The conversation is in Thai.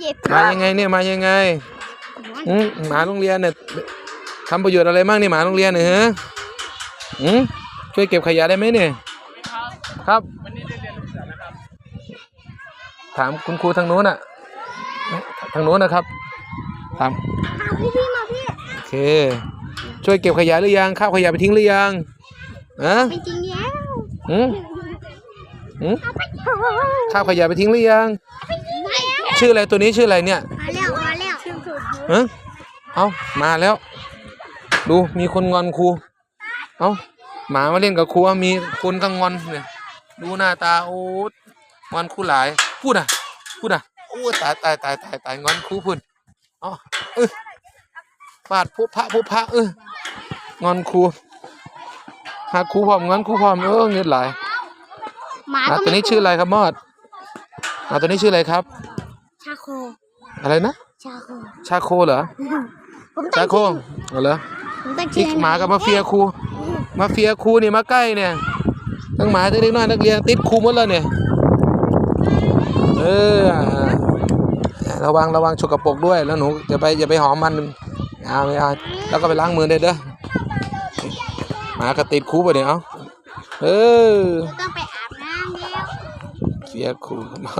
เจ็บมายังไงเนี่ยมายังไงอืมหมาโรงเรียนเนี่ยทำประโยชน์อะไรบ้างเนี่ยหมาโรงเรียนเนี่ยฮะอืมช่วยเก็บขยะได้ไหมเนี่ยครับถามคุณครูทางโน้นอะทางโน้นนะครับถามมาพี่พี่มาพี่โอเค ช่วยเก็บขยะหรือยังข้าวขยะไปทิ้งหรือยังอะไม่จริงแล้วอืมอืมข้าวขยะไปทิ้งหรือยังไม่แล้ว ชื่ออะไรตัวนี้ชื่ออะไรเนี่ยมาแล้วมาแล้วฮะเอามาแล้ว ดูมีคนงอนครูเอาหมามาเล่นกับครูมีคนก็งอนเนี่ยดูหน้าตาโอ้งอนครูหลาย พูดอะ พูดอะโอ้ตายตายตายตายตายงอนครูพุ่นเอ๋อเออฟาดพุพระพุพระเอองอนครูหาครูพร้อมงอนครูพร้อมเออเงินหลายหมาหมาก็ตัวนี้ชื่ออะไรครับมอดหมาตัวนี้ชื่ออะไรครับชา โค อะไรนะ ชาโค ชาโคเหรอ ผมชาตั้งโคเหรอผมตั้งอีชื่กอหมากับมาเฟียครู มาเฟียครูนี่มาใกล้เนี่ยทั้งหมาทั้งเด็กน้อยนักเรียนติดครูหมดแล้วเนี่ย เอออ่าระวังระวังฉกกระปรกด้วยแล้วหนูอย่าไปอย่าไปหอมมันเอาไม่เอาแล้วก็ไปล้างมือได้เด้อหมาก็ติดครูไปเนี่ยเอาเออ ต้องไปอาบน้ำแล้ว เฟียครูมา